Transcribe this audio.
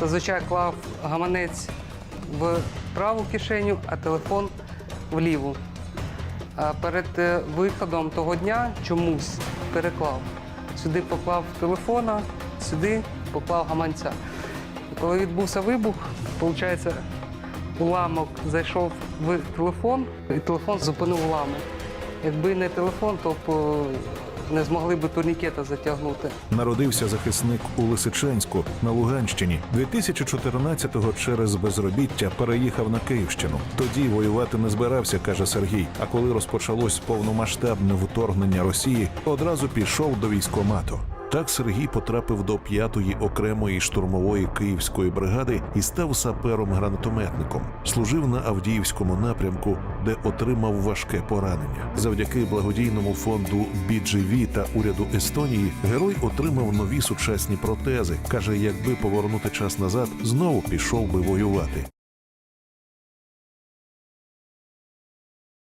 Зазвичай клав гаманець в праву кишеню, а телефон в ліву. Перед е, виходом того дня чомусь переклав. Сюди поклав телефона, сюди поклав гаманця. І коли відбувся вибух, виходить, уламок зайшов в телефон, і телефон зупинив уламок. Якби не телефон, то е, не змогли б турнікета затягнути. Народився захисник у Лисичанську на Луганщині. 2014-го через безробіття переїхав на Київщину. Тоді воювати не збирався, каже Сергій. А коли розпочалось повномасштабне вторгнення Росії, одразу пішов до військомату. Так Сергій потрапив до 5-ї окремої штурмової київської бригади і став сапером-гранатометником. Служив на Авдіївському напрямку, де отримав важке поранення. Завдяки благодійному фонду BGV та уряду Естонії герой отримав нові сучасні протези. каже, якби повернути час назад, знову пішов би воювати.